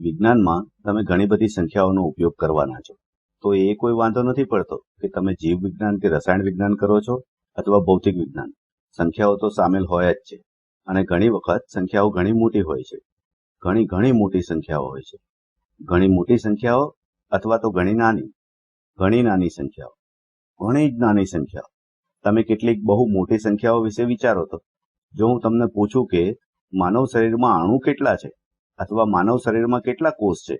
વિજ્ઞાનમાં તમે ઘણી બધી સંખ્યાઓનો ઉપયોગ કરવાના છો. તો એ કોઈ વાંધો નથી પડતો કે તમે જીવ વિજ્ઞાન કે રસાયણ વિજ્ઞાન કરો છો અથવા ભૌતિક વિજ્ઞાન. સંખ્યાઓ તો સામેલ હોય જ છે અને ઘણી વખત સંખ્યાઓ ઘણી મોટી હોય છે. ઘણી ઘણી મોટી સંખ્યાઓ હોય છે. ઘણી મોટી સંખ્યાઓ અથવા તો ઘણી નાની. ઘણી નાની સંખ્યાઓ. ઘણી જ નાની સંખ્યાઓ. તમે કેટલીક બહુ મોટી સંખ્યાઓ વિશે વિચારો તો. જો હું તમને પૂછું કે માનવ શરીરમાં અણુ કેટલા છે? અથવા માનવ શરીરમાં કેટલા કોષ છે?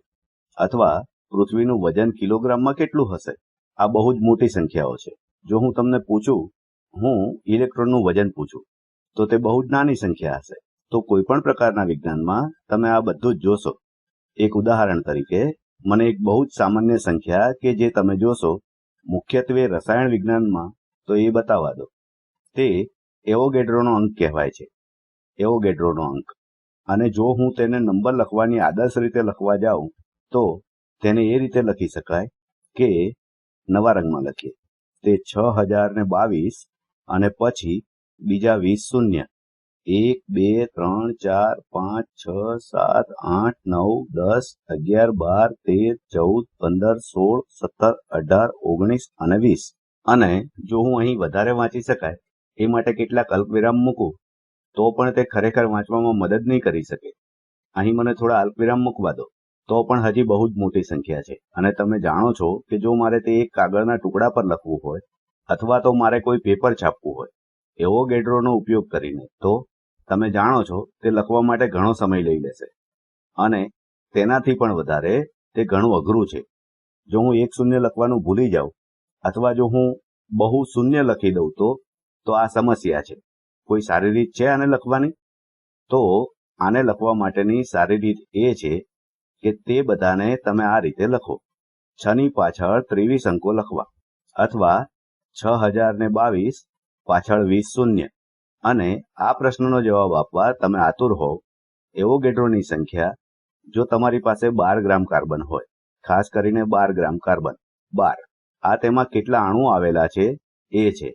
અથવા પૃથ્વીનું વજન કિલોગ્રામમાં કેટલું હશે? આ બહુ જ મોટી સંખ્યાઓ છે. જો હું તમને પૂછું, હું ઇલેક્ટ્રોનનું વજન પૂછું, તો તે બહુ જ નાની સંખ્યા હશે. તો કોઈ પણ પ્રકારના વિજ્ઞાનમાં તમે આ બધું જ જોશો. એક ઉદાહરણ તરીકે, મને એક બહુ જ સામાન્ય સંખ્યા કે જે તમે જોશો, મુખ્યત્વે રસાયણ વિજ્ઞાનમાં, તો એ બતાવવા દો. તે એવોગેડ્રોનો અંક કહેવાય છે. એવોગેડ્રોનો અંક. અને જો હું તેને નંબર લખવાની આદર્શ રીતે લખવા જાઉં, તો તેને એ રીતે લખી શકાય કે નવા રંગમાં લખીએ. તે છ હજાર ને બાવીસ અને પછી બીજા વીસ શૂન્ય. એક, બે, ત્રણ, ચાર, પાંચ, છ, સાત, આઠ, નવ, દસ, અગિયાર, બાર, તેર, ચૌદ, પંદર, સોળ, સત્તર, અઢાર, ઓગણીસ અને વીસ. અને જો હું અહીં વધારે વાંચી શકાય, એ માટે કેટલાક અલ્પવિરામ મૂકું. તો પણ તે ખરેખર વાંચવામાં મદદ નહીં કરી શકે. અહીં મને થોડા અલ્પવિરામ મૂકવા દો. તો પણ હજી બહુ જ મોટી સંખ્યા છે. અને તમે જાણો છો કે જો મારે તે એક કાગળના ટુકડા પર લખવું હોય, અથવા તો મારે કોઈ પેપર છાપવું હોય, એવો ગેડરોનો ઉપયોગ કરીને, તો તમે જાણો છો તે લખવા માટે ઘણો સમય લઈ લેશે. અને તેનાથી પણ વધારે તે ઘણું અઘરું છે. જો હું એક શૂન્ય લખવાનું ભૂલી જાઉં, અથવા જો હું બહુ શૂન્ય લખી દઉં તો તો આ સમસ્યા છે. કોઈ સારી રીત છે આને લખવાની? તો આને લખવા માટેની સારી રીત એ છે કે તે બધાને તમે આ રીતે લખો. છની પાછળ ત્રેવીસ અંકો લખવા અથવા છ હજાર ને બાવીસ પાછળ વીસ શૂન્ય. અને આ પ્રશ્નનો જવાબ આપવા તમે આતુર હોવ એવો ગેટરોની સંખ્યા જો તમારી પાસે બાર ગ્રામ કાર્બન હોય. ખાસ કરીને બાર ગ્રામ કાર્બન. બાર. આ તેમાં કેટલા અણુ આવેલા છે એ છે.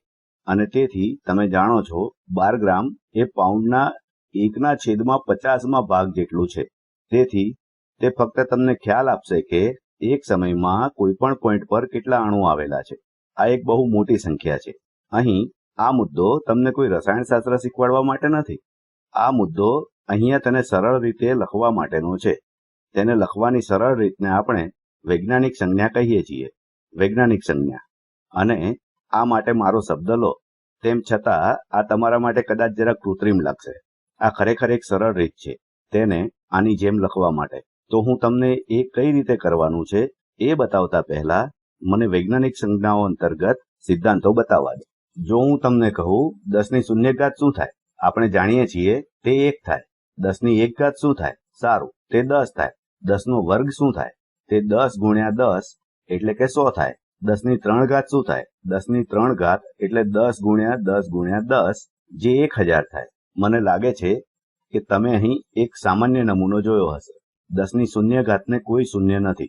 અને તેથી તમે જાણો છો, બાર ગ્રામ એ પાઉન્ડના એકના છેદમાં પચાસમાં ભાગ જેટલું છે. તેથી, તે ફક્ત તમને ખ્યાલ આપશે કે એક સમયમાં કોઈ પણ પોઈન્ટ પર કેટલા અણુ આવેલા છે. આ એક બહુ મોટી સંખ્યા છે. અહીં, આ મુદ્દો તમને કોઈ રસાયણશાસ્ત્ર શીખવાડવા માટે નથી. આ મુદ્દો અહીંયા તેને સરળ રીતે લખવા માટેનો છે. તેને લખવાની સરળ રીતને આપણે વૈજ્ઞાનિક સંજ્ઞા કહીએ છીએ. વૈજ્ઞાનિક સંજ્ઞા. અને આ માટે મારો શબ્દ લો. તેમ છતાં, આ તમારા માટે કદાચ જરા કૃત્રિમ લાગશે. આ ખરેખર એક સરળ રીત છે, તેને આની જેમ લખવા માટે. તો હું તમને એ કઈ રીતે કરવાનું છે, એ બતાવતા પહેલા મને વૈજ્ઞાનિક સંજ્ઞાઓ અંતર્ગત સિદ્ધાંતો બતાવવા દો. જો હું તમને કહું, દસની શૂન્ય ઘાત શું થાય? આપણે જાણીએ છીએ, તે એક થાય. દસની એક ઘાત શું થાય? સારું. તે દસ થાય. દસનો વર્ગ શું થાય? તે દસ ગુણ્યા દસ, એટલે કે સો થાય. દસની ત્રણ ઘાત શું થાય? દસની ત્રણ ઘાત એટલે દસ ગુણ્યા દસ ગુણ્યા દસ જે એક હજાર થાય. મને લાગે છે કે તમે અહીં એક સામાન્ય નમૂનો જોયો હશે. દસની શૂન્ય ઘાતને કોઈ શૂન્ય નથી.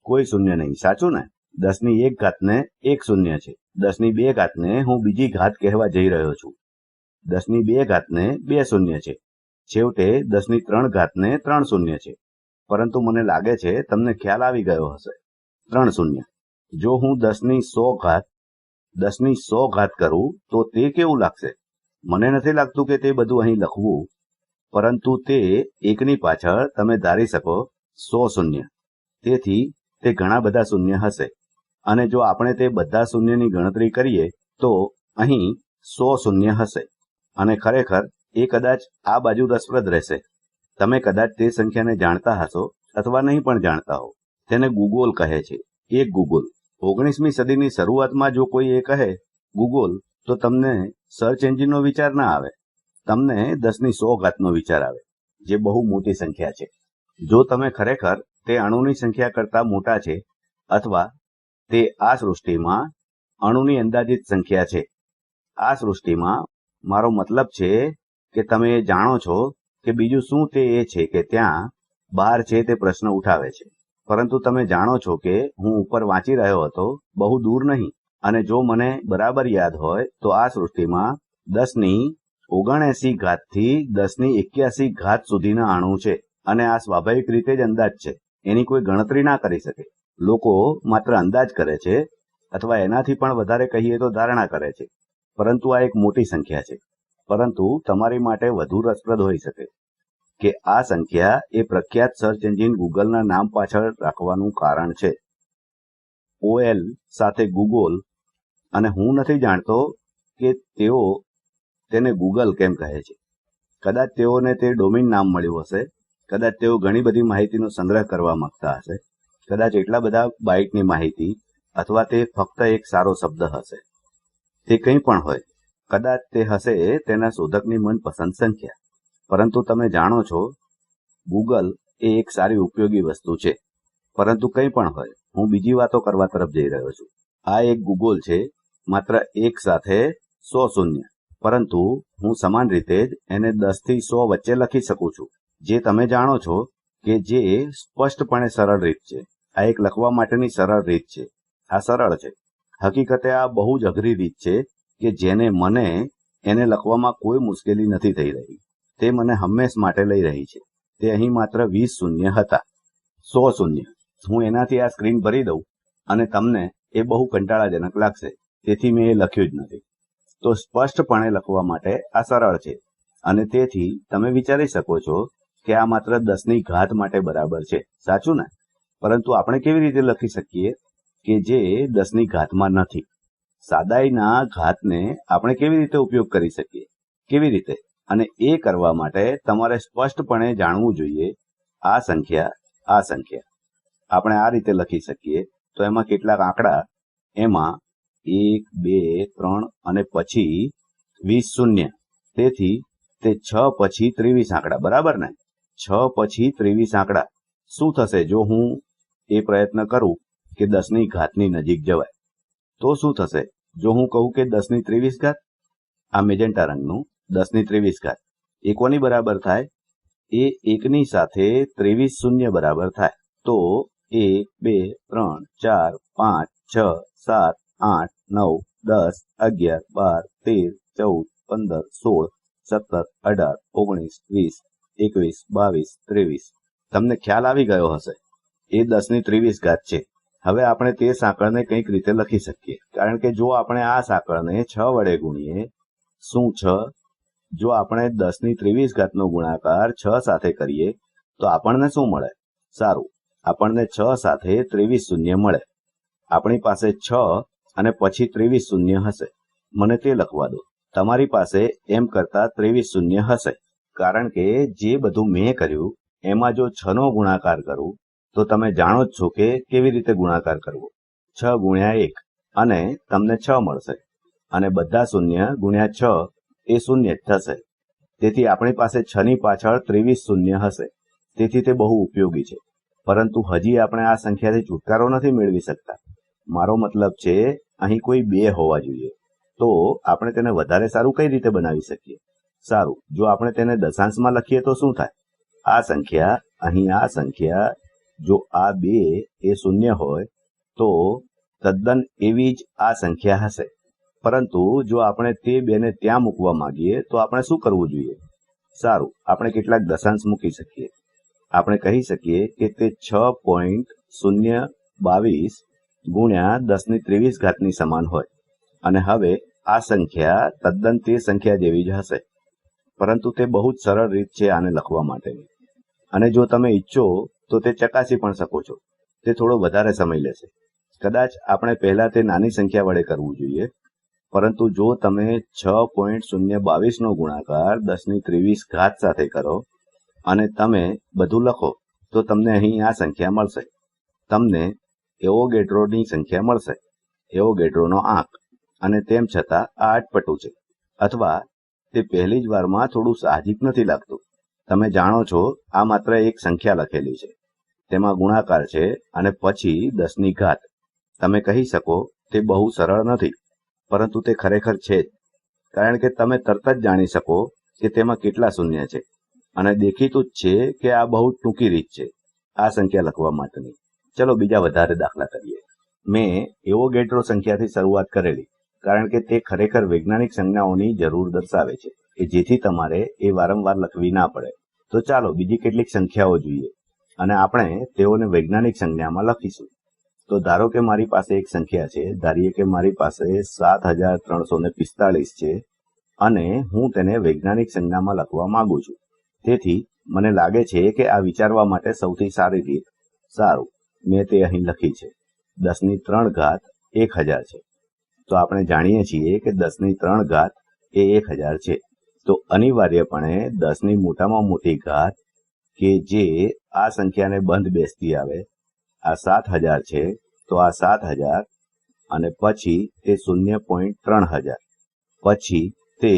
કોઈ શૂન્ય નહીં. સાચું ને? દસની એક ઘાતને એક શૂન્ય છે. દસની બે ઘાતને હું બીજી ઘાત કહેવા જઈ રહ્યો છું. દસની બે ઘાતને બે શૂન્ય છે. છેવટે દસની ત્રણ ઘાતને ત્રણ શૂન્ય છે. પરંતુ મને લાગે છે તમને ખ્યાલ આવી ગયો હશે. ત્રણ શૂન્ય. જો હું દસની સો ઘાત, દસની સો ઘાત કરું, તો તે કેવું લાગશે? મને નથી લાગતું કે તે બધું અહીં લખવું, પરંતુ તે એકની પાછળ તમે ધારી શકો સો શૂન્ય. તેથી તે ઘણા બધા શૂન્ય હશે. અને જો આપણે તે બધા શૂન્યની ગણતરી કરીએ, તો અહીં સો શૂન્ય હશે. અને ખરેખર એ કદાચ આ બાજુ રસપ્રદ રહેશે. તમે કદાચ તે સંખ્યાને જાણતા હશો અથવા નહીં પણ જાણતા હો. તેને ગુગોલ કહે છે. એક ગુગોલ. ઓગણીસમી સદીની શરૂઆતમાં જો કોઈ એ કહે, ગૂગલ, તો તમને સર્ચ એન્જિનનો વિચાર ના આવે. તમને દસની સો ઘાતનો વિચાર આવે, જે બહુ મોટી સંખ્યા છે. જો તમે ખરેખર તે અણુની સંખ્યા કરતા મોટા છે, અથવા તે આ સૃષ્ટિમાં અણુની અંદાજિત સંખ્યા છે. આ સૃષ્ટિમાં મારો મતલબ છે કે તમે જાણો છો કે બીજું શું તે એ છે કે ત્યાં બહાર છે તે પ્રશ્ન ઉઠાવે છે. પરંતુ તમે જાણો છો કે હું ઉપર વાંચી રહ્યો હતો, બહુ દૂર નહીં. અને જો મને બરાબર યાદ હોય, તો આ સૃષ્ટિમાં દસની ઓગણએસી ઘાતથી દસની એક્યાસી ઘાત સુધીના અણુ છે અને આ સ્વાભાવિક રીતે જ અંદાજ છે. એની કોઈ ગણતરી ના કરી શકે. લોકો માત્ર અંદાજ કરે છે અથવા એનાથી પણ વધારે કહીએ તો ધારણા કરે છે. પરંતુ આ એક મોટી સંખ્યા છે. પરંતુ તમારી માટે વધુ રસપ્રદ હોઈ શકે. કે આ સંખ્યા એ પ્રખ્યાત સર્ચ એન્જિન ગૂગલના નામ પાછળ રાખવાનું કારણ છે. ઓએલ સાથે ગૂગલ અને હું નથી જાણતો કે તેઓ તેને ગૂગલ કેમ કહે છે. કદાચ તેઓને તે ડોમેન નામ મળ્યું હશે, કદાચ તેઓ ઘણી બધી માહિતીનો સંગ્રહ કરવા માંગતા હશે, કદાચ એટલા બધા બાઇટની માહિતી અથવા તે ફક્ત એક સારો શબ્દ હશે. તે કંઈ પણ હોય, કદાચ તે હશે તેના શોધકની મનપસંદ સંખ્યા. પરંતુ તમે જાણો છો ગૂગલ એ એક સારી ઉપયોગી વસ્તુ છે. પરંતુ કંઈ પણ હોય, હું બીજી વાતો કરવા તરફ જઈ રહ્યો છું. આ એક ગૂગલ છે, માત્ર એક સાથે સો શૂન્ય. પરંતુ હું સમાન રીતે જ એને દસથી સો વચ્ચે લખી શકું છું. જે તમે જાણો છો કે જે સ્પષ્ટપણે સરળ રીત છે. આ એક લખવા માટેની સરળ રીત છે. આ સરળ છે. હકીકતે આ બહુ જ અઘરી રીત છે કે જેને મને એને લખવામાં કોઈ મુશ્કેલી નથી થઈ રહી. તે મને હંમેશ માટે લઈ રહી છે. તે અહીં માત્ર વીસ શૂન્ય હતા. સો શૂન્ય. હું એનાથી આ સ્ક્રીન ભરી દઉં અને તમને એ બહુ કંટાળાજનક લાગશે. તેથી મેં એ લખ્યું જ નથી. તો સ્પષ્ટપણે લખવા માટે આ સરળ છે. અને તેથી તમે વિચારી શકો છો કે આ માત્ર દસની ઘાત માટે બરાબર છે. સાચું ને? પરંતુ આપણે કેવી રીતે લખી શકીએ કે જે દસની ઘાતમાં નથી? સાદાઈના ઘાતને આપણે કેવી રીતે ઉપયોગ કરી શકીએ? કેવી રીતે? અને એ કરવા માટે તમારે સ્પષ્ટપણે જાણવું જોઈએ, આ સંખ્યા આ સંખ્યા. આપણે આ રીતે લખી શકીએ તો એમાં કેટલાક આંકડા, એમાં એક, બે, ત્રણ અને પછી વીસ શૂન્ય. તેથી તે છ પછી ત્રેવીસ આંકડા, બરાબર ને? છ પછી ત્રેવીસ આંકડા. શું થશે જો હું એ પ્રયત્ન કરું કે દસની ઘાતની નજીક જવાય? તો શું થશે? જો હું કહું કે દસની ત્રેવીસ ઘાત? આ મેજેન્ટા રંગનું દસની ત્રેવીસ ઘાત. એ કોની બરાબર થાય? એ એકની સાથે ત્રેવીસ શૂન્ય બરાબર થાય. તો એક બે, ત્રણ, ચાર, પાંચ, છ, સાત, આઠ, નવ, દસ, અગિયાર, બાર, તેર, ચૌદ, પંદર, સોળ, સત્તર, અઢાર, ઓગણીસ, વીસ, એકવીસ, બાવીસ, ત્રેવીસ. તમને ખ્યાલ આવી ગયો હશે? એ દસની ત્રેવીસ ઘાત છે. હવે આપણે તે સાંકળને કંઈક રીતે લખી શકીએ. કારણ કે જો આપણે આ સાંકળને છ વડે ગુણીએ, શું છ? જો આપણે દસની ત્રેવીસ ઘાતનો ગુણાકાર છ સાથે કરીએ, તો આપણને શું મળે? સારું. આપણને છ સાથે ત્રેવીસ શૂન્ય મળે. આપણી પાસે છ અને પછી ત્રેવીસ શૂન્ય હશે. મને તે લખવા દો. તમારી પાસે એમ કરતા ત્રેવીસ શૂન્ય હશે. કારણ કે જે બધું મેં કર્યું, એમાં જો છ નો ગુણાકાર કરું, તો તમે જાણો જ છો કે કેવી રીતે ગુણાકાર કરવો. છ ગુણ્યા એક. અને તમને છ મળશે. અને બધા શૂન્ય ગુણ્યા છ એ શૂન્ય થશે. તેથી આપણી પાસે છ ની પાછળ ત્રેવીસ શૂન્ય હશે. તેથી તે બહુ ઉપયોગી છે. પરંતુ હજી આપણે આ સંખ્યાથી છુટકારો નથી મેળવી શકતા. મારો મતલબ છે, અહીં કોઈ બે હોવા જોઈએ. તો આપણે તેને વધારે સારું કઈ રીતે બનાવી શકીએ? સારું, જો આપણે તેને દશાંશમાં લખીએ તો શું થાય? આ સંખ્યા, અહીં આ સંખ્યા, જો આ બે એ શૂન્ય હોય, તો તદ્દન એવી જ આ સંખ્યા હશે. પરંતુ જો આપણે તે બેને ત્યાં મૂકવા માંગીએ, તો આપણે શું કરવું જોઈએ? સારું, આપણે કેટલાક દશાંશ મૂકી શકીએ. આપણે કહી શકીએ કે તે છ પોઈન્ટ શૂન્ય બાવીસ ગુણ્યા દસની ત્રેવીસ ઘાતની સમાન હોય. અને હવે આ સંખ્યા તદ્દન તે સંખ્યા જેવી જ હશે. પરંતુ તે બહુ જ સરળ રીત છે આને લખવા માટેની. અને જો તમે ઈચ્છો, તો તે ચકાસી પણ શકો છો. તે થોડો વધારે સમય લેશે. કદાચ આપણે પહેલા તે નાની સંખ્યા વડે કરવું જોઈએ. પરંતુ જો તમે છ પોઈન્ટ શૂન્ય બાવીસનો ગુણાકાર દસની ત્રેવીસ ઘાત સાથે કરો અને તમે બધું લખો, તો તમને અહીં આ સંખ્યા મળશે. તમને એવોગેડ્રોની સંખ્યા મળશે એવોગેડ્રોનો આંક, અને તેમ છતાં આ અટપટું છે. અથવા તે પહેલી જ વારમાં થોડું સાહજિક નથી લાગતું. તમે જાણો છો, આ માત્ર એક સંખ્યા લખેલી છે. તેમાં ગુણાકાર છે અને પછી દસની ઘાત. તમે કહી શકો, તે બહુ સરળ નથી. પરંતુ તે ખરેખર છે જ. કારણ કે તમે તરત જ જાણી શકો કે તેમાં કેટલા શૂન્ય છે. અને દેખીતું જ છે કે આ બહુ ટૂંકી રીત છે, આ સંખ્યા લખવા માટેની. ચલો બીજા વધારે દાખલા કરીએ. મેં એવો ગેટરો સંખ્યાથી શરૂઆત કરેલી, કારણ કે તે ખરેખર વૈજ્ઞાનિક સંજ્ઞાઓની જરૂર દર્શાવે છે, કે જેથી તમારે એ વારંવાર લખવી ના પડે. તો ચાલો બીજી કેટલીક સંખ્યાઓ જોઈએ, અને આપણે તેઓને વૈજ્ઞાનિક સંજ્ઞામાં લખીશું. તો ધારો કે મારી પાસે એક સંખ્યા છે, ધારીએ કે મારી પાસે સાત હજાર ત્રણસો ને પિસ્તાળીસ છે અને હું તેને વૈજ્ઞાનિક સંજ્ઞામાં લખવા માંગુ છું. તેથી મને લાગે છે કે આ વિચારવા માટે સૌથી સારી રીત, સારું, મેં તે અહીં લખી છે. દસની ત્રણ ઘાત એક હજાર છે. તો આપણે જાણીએ છીએ કે દસની ત્રણ ઘાત એ એક હજાર છે. તો અનિવાર્યપણે દસની મોટામાં મોટી ઘાત કે જે આ સંખ્યાને બંધ બેસતી આવે આ સાત હજાર છે, તો આ સાત હજાર અને પછી તે શૂન્ય પોઈન્ટ ત્રણ હજાર. પછી તે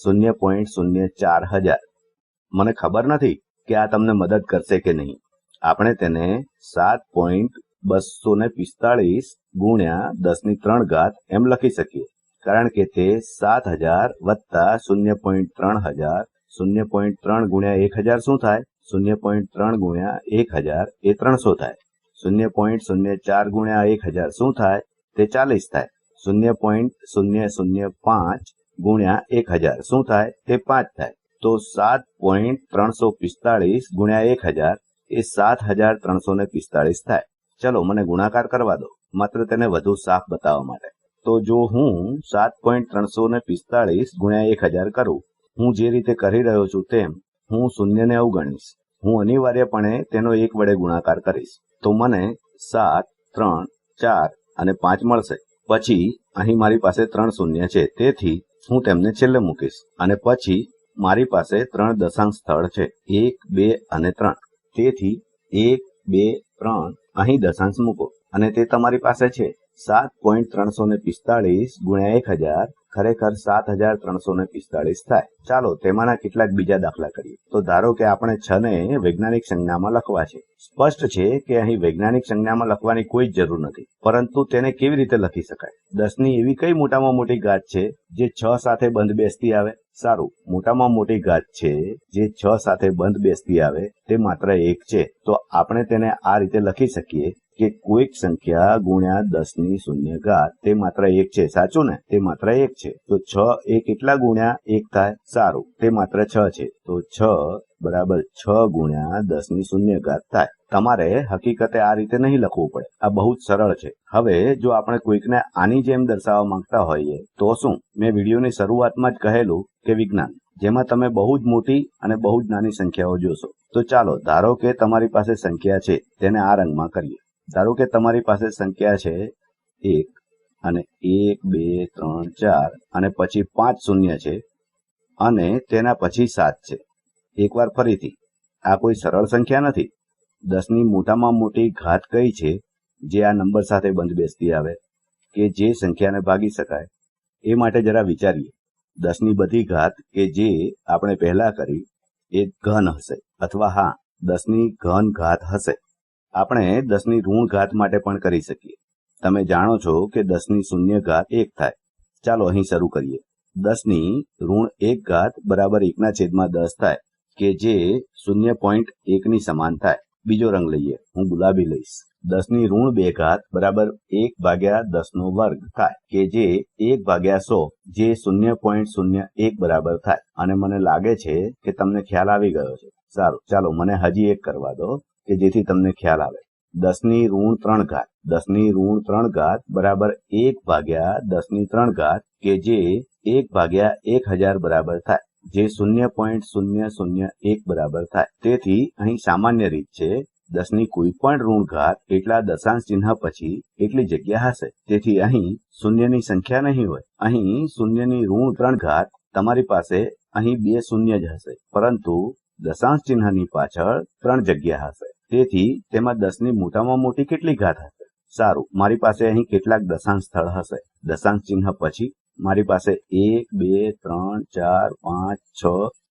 શૂન્ય પોઈન્ટ શૂન્ય ચાર હજાર. મને ખબર નથી કે આ તમને મદદ કરશે કે નહીં. આપણે તેને સાત પોઈન્ટ બસો ને પિસ્તાળીસ ગુણ્યા દસની ત્રણ ઘાત એમ લખી શકીએ. કારણ કે તે સાત હજાર વત્તા શૂન્ય પોઈન્ટ ત્રણ હજાર, શૂન્ય પોઈન્ટ ત્રણ ગુણ્યા એક હજાર શું થાય? શૂન્ય પોઈન્ટ ત્રણ ગુણ્યા એક હજાર એ ત્રણસો થાય. શૂન્ય પોઈન્ટ શૂન્ય ચાર ગુણ્યા એક હજાર. શું થાય? તે ચાલીસ થાય. શૂન્ય પોઈન્ટ શૂન્ય શૂન્ય પાંચ ગુણ્યા એક હજાર. શું થાય? તે પાંચ થાય. તો સાત પોઈન્ટ ત્રણસો પિસ્તાળીસ ગુણ્યા એક હજાર એ સાત હજાર ત્રણસો ને પિસ્તાળીસ થાય. ચલો, મને ગુણાકાર કરવા દો. માત્ર તેને વધુ સાફ બતાવવા માટે. તો જો હું સાત પોઈન્ટ ત્રણસો ને પિસ્તાળીસ ગુણ્યા એક હજાર કરું, હું જે રીતે કરી રહ્યો છું તેમ હું શૂન્યને અવગણીશ. હું અનિવાર્યપણે તેનો એક વડે ગુણાકાર કરીશ. તો મને સાત, ત્રણ, ચાર અને પાંચ મળશે. પછી અહીં મારી પાસે ત્રણ શૂન્ય છે. તેથી હું તેમને છેલ્લે મૂકીશ. અને પછી મારી પાસે ત્રણ દશાંશ સ્થળ છે. એક, બે અને ત્રણ. તેથી એક, બે, ત્રણ અહીં દશાંશ મૂકો. અને તે તમારી પાસે છે. સાત પોઈન્ટ ત્રણસો ને પિસ્તાળીસ ગુણ્યા એક હજાર ખરેખર સાત હજાર ત્રણસો ને પિસ્તાળીસ થાય. ચાલો, તેમાંના કેટલાક બીજા દાખલા કરીએ. તો ધારો કે આપણે છ ને વૈજ્ઞાનિક સંજ્ઞામાં લખવા છે. સ્પષ્ટ છે કે અહીં વૈજ્ઞાનિક સંજ્ઞામાં લખવાની કોઈ જ જરૂર નથી. પરંતુ તેને કેવી રીતે લખી શકાય? દસની એવી કઈ મોટામાં મોટી ગાત છે જે છ સાથે બંધ બેસતી આવે? સારું, મોટામાં મોટી ઘાત છે જે છ સાથે બંધ બેસતી આવે, તે માત્ર એક છે. તો આપણે તેને આ રીતે લખી શકીએ. કે કોઈક સંખ્યા ગુણ્યા દસની શૂન્ય ઘાત તે માત્ર એક છે. સાચું ને? તે માત્ર એક છે. તો છ એ કેટલા ગુણ્યા એક થાય? સારું. તે માત્ર છ છે. તો છ બરાબર છ ગુણ્યા દસની શૂન્ય ઘાત થાય. તમારે હકીકતે આ રીતે નહીં લખવું પડે. આ બહુ જ સરળ છે. હવે જો આપણે કોઈકને આની જેમ દર્શાવવા માંગતા હોઈએ, તો શું? મેં વિડીયોની શરૂઆતમાં જ કહેલું કે વિજ્ઞાન. જેમાં તમે બહુ જ મોટી અને બહુ જ નાની સંખ્યાઓ જોશો. તો ચાલો, ધારો કે તમારી પાસે સંખ્યા છે, તેને આ રંગમાં કરીએ. ધારો કે તમારી પાસે સંખ્યા છે એક અને એક, બે, ત્રણ, ચાર અને પછી પાંચ શૂન્ય છે અને તેના પછી સાત છે. એકવાર ફરીથી, આ કોઈ સરળ સંખ્યા નથી. દસની મોટામાં મોટી ઘાત કઈ છે જે આ નંબર સાથે બંધ બેસતી આવે કે જે સંખ્યાને ભાગી શકાય? એ માટે જરા વિચારીએ. દસની બધી ઘાત કે જે આપણે પહેલા કરી એ ઘન હશે અથવા હા, દસની ઘન ઘાત હશે. આપણે દસની ઋણ ઘાત માટે પણ કરી શકીએ. તમે જાણો છો કે દસની શૂન્ય ઘાત એક થાય. ચાલો અહીં શરૂ કરીએ. દસની ઋણ એક ઘાત બરાબર એકના છેદમાં દસ થાય કે જે શૂન્ય પોઈન્ટ એકની સમાન થાય. બીજો રંગ લઈએ. હું ગુલાબી લઈશ. દસની ઋણ બે ઘાત બરાબર એક ભાગ્યા દસ નો વર્ગ થાય કે જે એક ભાગ્યા સો જે શૂન્ય પોઈન્ટ શૂન્ય એક બરાબર થાય. અને મને લાગે છે કે તમને ખ્યાલ આવી ગયો છે. સારું. ચાલો, મને હજી એક કરવા દો. કે જેથી તમને ખ્યાલ આવે. દસની ઋણ ત્રણ ઘાત. દસની ઋણ ત્રણ ઘાત બરાબર એક ભાગ્યા દસની ત્રણ ઘાત, કે જે એક ભાગ્યા એક હજાર બરાબર થાય. જે શૂન્ય પોઈન્ટ શૂન્ય શૂન્ય એક બરાબર થાય. તેથી અહીં સામાન્ય રીત છે, દસની કોઈ પણ ઋણ ઘાત એટલા દશાંશ ચિહ્ન પછી એટલી જગ્યા હશે. તેથી અહીં શૂન્યની સંખ્યા નહીં હોય. અહીં શૂન્યની ઋણ ત્રણ ઘાત તમારી પાસે અહીં બે શૂન્ય જ હશે. પરંતુ દશાંશ ચિહ્નની પાછળ ત્રણ જગ્યા હશે. તેથી તેમાં દસની મોટામાં મોટી કેટલી ઘાત હશે? સારું, મારી પાસે અહીં કેટલાક દશાંશ સ્થળ હશે. દશાંશ ચિહ્ન પછી મારી પાસે એક, બે, ત્રણ, ચાર, પાંચ, છ,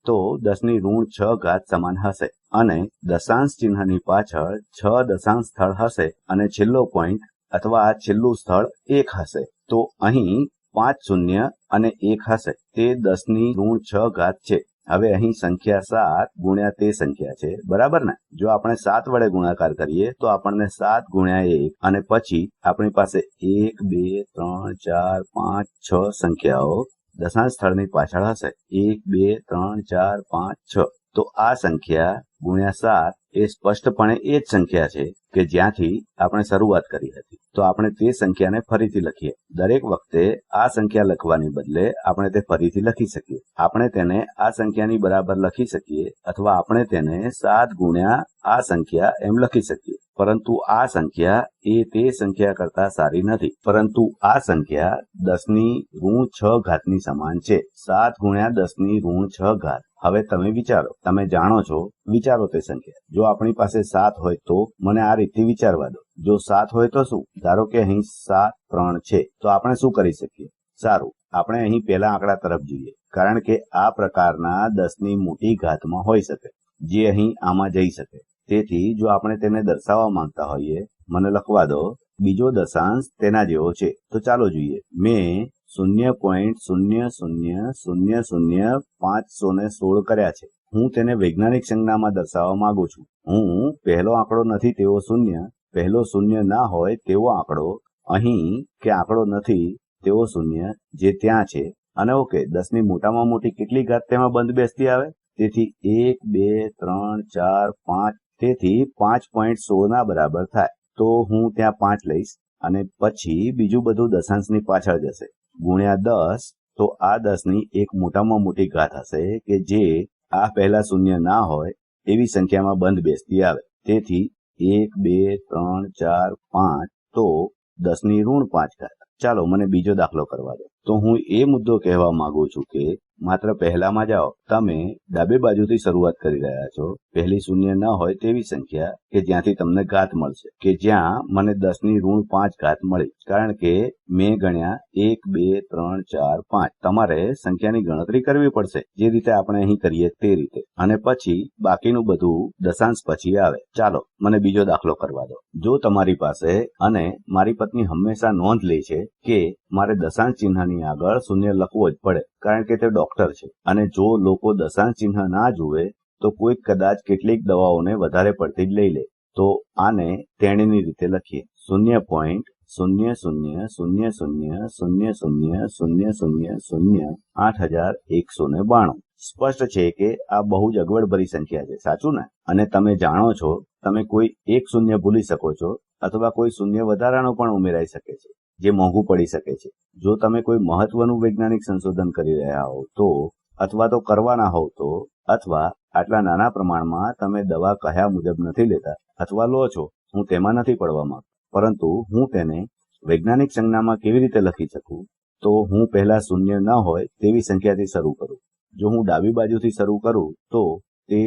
તો દસની ઋણ છ ઘાત સમાન હશે. અને દશાંશ ચિહ્નની પાછળ છ દશાંશ સ્થળ હશે અને છેલ્લો પોઈન્ટ અથવા છેલ્લું સ્થળ એક હશે. તો અહીં પાંચ શૂન્ય અને એક હશે. તે દસની ઋણ છ ઘાત છે. હવે અહીં સંખ્યા સાત ગુણ્યા તે સંખ્યા છે. બરાબર ને? જો આપણે સાત વડે ગુણાકાર કરીએ, તો આપણને સાત ગુણ્યા એક અને પછી આપણી પાસે એક, બે, ત્રણ, ચાર, પાંચ, છ સંખ્યાઓ દશાંશ સ્થળની પાછળ હશે. એક, બે, ત્રણ, ચાર, પાંચ, છ. તો આ સંખ્યા ગુણ્યા સાત એ સ્પષ્ટપણે એ જ સંખ્યા છે કે જ્યાંથી આપણે શરૂઆત કરી હતી. તો આપણે તે સંખ્યાને ફરીથી લખીએ. દરેક વખતે આ સંખ્યા લખવાની બદલે આપણે તે ફરીથી લખી શકીએ. આપણે તેને આ સંખ્યાની બરાબર લખી શકીએ અથવા આપણે તેને સાત ગુણ્યા આ સંખ્યા એમ લખી શકીએ. પરંતુ આ સંખ્યા એ તે સંખ્યા કરતા સારી નથી. પરંતુ આ સંખ્યા દસની ઋણ છ ઘાતની સમાન છે. સાત ગુણ્યા દસની ઋણ છ ઘાત. હવે તમે વિચારો. તમે જાણો છો. વિચારો તે સંખ્યા. જો આપણી પાસે સાત હોય તો મને આ રીતે વિચારવા દો. જો સાત હોય તો શું? ધારો કે અહીં સાત ત્રણ છે. તો આપણે શું કરી શકીએ? સારું. આપણે અહીં પહેલા આંકડા તરફ જોઈએ. કારણ કે આ પ્રકારના દસની મોટી ઘાતમાં હોઈ શકે. જે અહીં આમાં જઈ શકે. તેથી જો આપણે તેને દર્શાવવા માંગતા હોઈએ, મને લખવા દો, બીજો દશાંશ તેના જેવો છે. તો ચાલો જોઈએ. મેં શૂન્ય પોઈન્ટ શૂન્ય શૂન્ય શૂન્ય શૂન્ય પાંચસો ને સોળ કર્યા છે. હું તેને વૈજ્ઞાનિક સંજ્ઞામાં દર્શાવવા માંગુ છું. હું પહેલો આંકડો નથી, તેવો શૂન્ય. પહેલો શૂન્ય ના હોય, તેવો આંકડો. અહીં કે આંકડો નથી, તેવો શૂન્ય, જે ત્યાં છે. અને ઓકે, દસની મોટામાં મોટી કેટલી ઘાત તેમાં બંધ બેસતી આવે? તેથી એક, બે, ત્રણ, ચાર, પાંચ તેથી પાંચ પોઈન્ટ સોળના બરાબર થાય. તો હું ત્યાં પાંચ લઈશ અને પછી બીજું બધું દશાંશની પાછળ જશે. ગુણ્યા દસ, તો આ દસની એક મોટામાં મોટી ઘાત હશે કે જે આ પહેલા શૂન્ય ના હોય એવી સંખ્યામાં બંધ બેસતી આવે. તેથી એક, બે, ત્રણ, ચાર, પાંચ, તો દસની ઋણ પાંચ ઘાત. ચાલો મને બીજો દાખલો કરવા દો. તો હું એ મુદ્દો કહેવા માંગુ છું કે માત્ર પહેલામાં જાઓ તમે ડાબે બાજુથી શરૂઆત કરી રહ્યા છો. પહેલી શૂન્ય ન હોય તેવી સંખ્યા કે જ્યાંથી તમને ઘાત મળશે. કે જ્યાં મને દસની ઋણ પાંચ ઘાત મળી. કારણ કે મેં ગણ્યા એક, બે, ત્રણ, ચાર, પાંચ. તમારે સંખ્યાની ગણતરી કરવી પડશે. જે રીતે આપણે અહીં કરીએ તે રીતે. અને પછી બાકીનું બધું દશાંશ પછી આવે. ચાલો, મને બીજો દાખલો કરવા દો. જો તમારી પાસે અને મારી પત્ની હંમેશા નોંધ લે છે કે મારે દશાંશ ચિહ્નની આગળ શૂન્ય લખવો જ પડે. કારણ કે તે ડોક્ટર છે. અને જો લોકો દશાંશ ચિહ્ન ના જુએ, તો કોઈક કદાચ કેટલીક દવાઓને વધારે પડતી જ લઈ લે. તો આને તેણીની રીતે લખીએ. શૂન્ય પોઈન્ટ શૂન્ય શૂન્ય શૂન્ય શૂન્ય શૂન્ય શૂન્ય શૂન્ય શૂન્ય શૂન્ય આઠ હજાર એકસો ને બાણું. સ્પષ્ટ છે કે આ બહુ જ અગવડભરી સંખ્યા છે. સાચું ને? અને તમે જાણો છો, તમે કોઈ એક શૂન્ય ભૂલી શકો છો, અથવા કોઈ શૂન્ય વધારાનો પણ ઉમેરાઈ શકે છે. જે મોંઘું પડી શકે છે. જો તમે કોઈ મહત્વનું વૈજ્ઞાનિક સંશોધન કરી રહ્યા હોવ તો, અથવા તો કરવાના હોવ તો, અથવા આટલા નાના પ્રમાણમાં તમે દવા કહ્યા મુજબ નથી લેતા, અથવા લો છો, હું તેમાં નથી પડવા માંગતો. પરંતુ હું તેને વૈજ્ઞાનિક સંજ્ઞામાં કેવી રીતે લખી શકું? તો હું પહેલા શૂન્ય ન હોય તેવી સંખ્યાથી શરૂ કરું. જો હું ડાબી બાજુથી શરૂ કરું, તો તે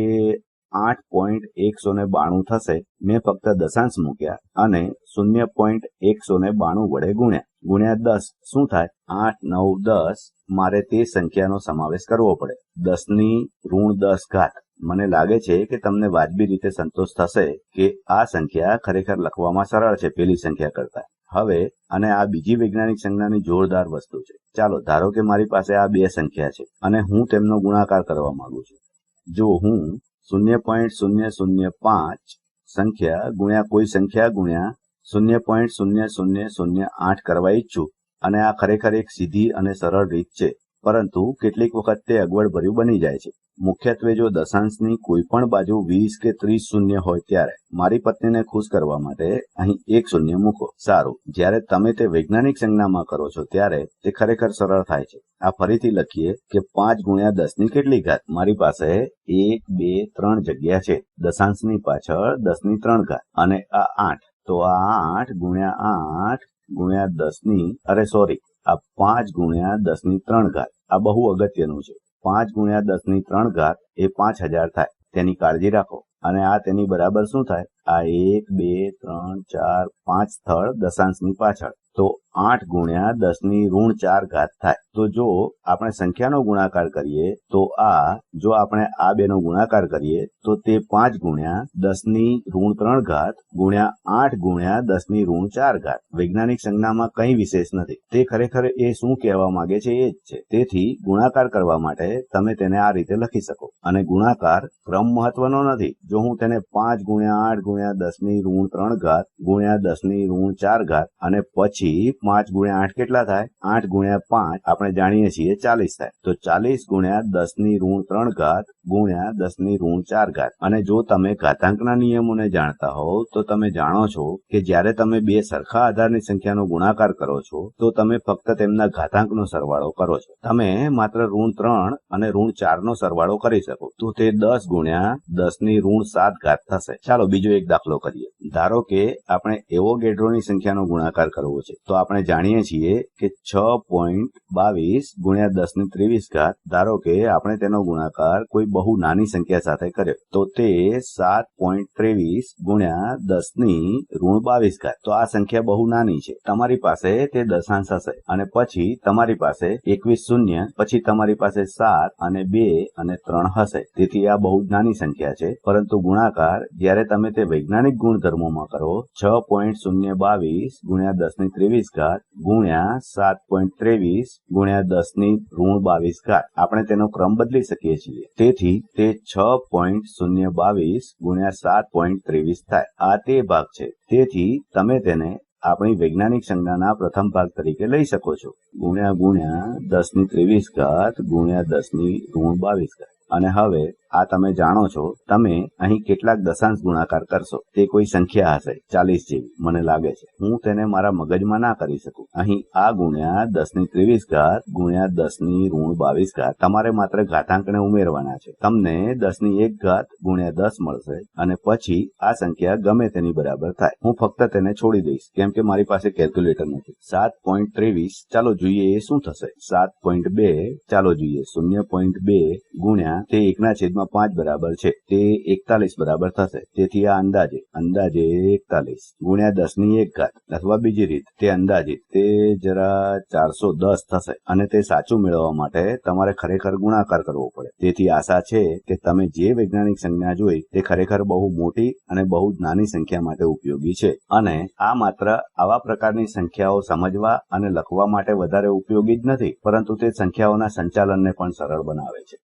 આઠ પોઈન્ટ એકસો ને બાણું થશે. મેં ફક્ત દશાંશ મૂક્યા અને શૂન્ય પોઈન્ટ એકસો ને બાણું વડે ગુણ્યા. ગુણ્યા દસ, શું થાય? આઠ, નવ, દસ. મારે તે સંખ્યાનો સમાવેશ કરવો પડે. દસની ઋણ દસ ઘાત. મને લાગે છે કે તમને વાજબી રીતે સંતોષ થશે કે આ સંખ્યા ખરેખર લખવામાં સરળ છે પેલી સંખ્યા કરતા. હવે, અને આ બીજી વૈજ્ઞાનિક સંજ્ઞાની જોરદાર વસ્તુ છે. ચાલો, ધારો કે મારી પાસે આ બે સંખ્યા છે અને હું તેમનો ગુણાકાર કરવા માંગુ છું. જો હું શૂન્ય પોઈન્ટ શૂન્ય શૂન્ય પાંચ સંખ્યા ગુણ્યા કોઈ સંખ્યા ગુણ્યા શૂન્ય પોઈન્ટ શૂન્ય શૂન્ય શૂન્ય આઠ કરવા ઈચ્છું અને આ ખરેખર એક સીધી અને સરળ રીત છે પરંતુ કેટલીક વખત તે અગવડભર્યું બની જાય છે મુખ્યત્વે જો દશાંશની કોઈ પણ બાજુ વીસ કે ત્રીસ શૂન્ય હોય ત્યારે મારી પત્નીને ખુશ કરવા માટે અહીં એક શૂન્ય મૂકો. સારું. જ્યારે તમે તે વૈજ્ઞાનિક સંજ્ઞામાં કરો છો ત્યારે તે ખરેખર સરળ થાય છે. આ ફરીથી લખીએ કે પાંચ ગુણ્યા દસની કેટલી ઘાત? મારી પાસે એક બે, ત્રણ જગ્યા છે. દશાંશની પાછળ દસની ત્રણ ઘાત. અને આ આઠ. તો આ આઠ ગુણ્યા આઠ ગુણ્યા દસની અરે સોરી, આ પાંચ ગુણ્યા દસની ત્રણ ઘાત. આ બહુ અગત્યનું છે. પાંચ ગુણ્યા દસની ત્રણ ઘાત એ પાંચ હજાર થાય. તેની કાળજી રાખો. અને આ તેની બરાબર શું થાય? આ એક, બે, ત્રણ, ચાર, પાંચ સ્થળ દશાંશની પાછળ. તો આઠ ગુણ્યા દસની ઋણ ચાર ઘાત થાય. તો જો આપણે સંખ્યાનો ગુણાકાર કરીએ, તો આ, જો આપણે આ બેનો ગુણાકાર કરીએ, તો તે પાંચ ગુણ્યા દસની ઋણ ત્રણ ઘાત ગુણ્યા આઠ ગુણ્યા દસની ઋણ ચાર ઘાત. વૈજ્ઞાનિક સંજ્ઞામાં કંઈ વિશેષ નથી. તે ખરેખર એ શું કહેવા માંગે છે એ જ છે. તેથી ગુણાકાર કરવા માટે તમે તેને આ રીતે લખી શકો. અને ગુણાકાર ક્રમ મહત્વનો નથી. જો હું તેને પાંચ ગુણ્યા આઠ ગુણ્યા દસની ઋણ ત્રણ ઘાત ગુણ્યા દસની ઋણ ચાર ઘાત અને પછી પાંચ ગુણ્યા આઠ કેટલા થાય? આઠ ગુણ્યા પાંચ આપણે જાણીએ છીએ ચાલીસ થાય. તો ચાલીસ ગુણ્યા દસની ઋણ ત્રણ ઘાત ગુણ્યા દસની ઋણ ચાર ઘાત. અને જો તમે ઘાતાંકના નિયમોને જાણતા હોવ, તો તમે જાણો છો કે જ્યારે તમે બે સરખા આધારની સંખ્યાનો ગુણાકાર કરો છો, તો તમે ફક્ત તેમના ઘાતાંકનો સરવાળો કરો છો. તમે માત્ર ઋણ ત્રણ અને ઋણ ચાર નો સરવાળો કરી શકો. તો તે દસ ગુણ્યા દસની ઋણ સાત ઘાત થશે. ચાલો બીજો એક દાખલો કરીએ. ધારો કે આપણે એવો ગેડ્રોની સંખ્યાનો ગુણાકાર કરવો છે, તો આપણે જાણીએ છીએ કે છ પોઈન્ટ બાવીસ ગુણ્યા દસની ત્રેવીસ ઘાત, ધારો કે આપણે તેનો ગુણાકાર કોઈ બહુ નાની સંખ્યા સાથે કર્યો, તો તે સાત પોઈન્ટ ત્રેવીસ ગુણ્યા દસની ઋણ બાવીસ ઘાત. તો આ સંખ્યા બહુ નાની છે. તમારી પાસે તે દશાંશ હશે અને પછી તમારી પાસે એકવીસ શૂન્ય, પછી તમારી પાસે સાત અને બે અને ત્રણ હશે. તેથી આ બહુ નાની સંખ્યા છે. પરંતુ ગુણાકાર, જ્યારે તમે તે વૈજ્ઞાનિક ગુણધર્મોમાં કરો, છ પોઈન્ટ શૂન્ય બાવીસ ગુણ્યા દસની ત્રેવીસ ઘાત ગુણ્યા સાત પોઈન્ટ ત્રેવીસ ગુણ્યા દસની ઋણ બાવીસ ઘાત. આપણે તેનો ક્રમ બદલી શકીએ છીએ. તેથી તે છ પોઈન્ટ શૂન્ય બાવીસ ગુણ્યા સાત પોઈન્ટ ત્રેવીસ થાય. આ તે ભાગ છે. તેથી તમે તેને આપણી વૈજ્ઞાનિક સંજ્ઞાના પ્રથમ ભાગ તરીકે લઈ શકો છો. ગુણ્યા ગુણ્યા દસની ત્રેવીસ ઘાત ગુણ્યા દસની ઋણ બાવીસ ઘાત. અને હવે આ તમે જાણો છો, તમે અહીં કેટલાક દશાંશ ગુણાકાર કરશો. તે કોઈ સંખ્યા હશે, ચાલીસ જેવી. મને લાગે છે. હું તેને મારા મગજમાં ના કરી શકું. અહીં આ ગુણ્યા દસની ત્રેવીસ ઘાત ગુણ્યા દસની ઋણ બાવીસ ઘાત તમારે માત્ર ઘાતાંકને ઉમેરવાના છે. તમને દસની એક ઘાત ગુણ્યા દસ મળશે અને પછી આ સંખ્યા ગમે તેની બરાબર થાય. હું ફક્ત તેને છોડી દઈશ, કેમ કે મારી પાસે કેલ્ક્યુલેટર નથી. સાત પોઈન્ટ ત્રેવીસ, ચાલો જોઈએ એ શું થશે. સાત પોઈન્ટ બે, ચાલો જોઈએ. શૂન્ય પોઈન્ટ બે ગુણ્યા તે એકના છેદમાં પાંચ બરાબર છે, તે એકતાલીસ બરાબર થશે. તેથી આ અંદાજે અંદાજે એકતાલીસ ગુણ્યા દસની એક ઘાત અથવા બીજી રીત, તે અંદાજિત તે જરા ચારસો દસ થશે અને તે સાચું મેળવવા માટે તમારે ખરેખર ગુણાકાર કરવો પડે. તેથી આશા છે કે તમે જે વૈજ્ઞાનિક સંજ્ઞા જોઈ, તે ખરેખર બહુ મોટી અને બહુ નાની સંખ્યા માટે ઉપયોગી છે અને આ માત્ર આવા પ્રકારની સંખ્યાઓ સમજવા અને લખવા માટે વધારે ઉપયોગી જ નથી, પરંતુ તે સંખ્યાઓના સંચાલનને પણ સરળ બનાવે છે.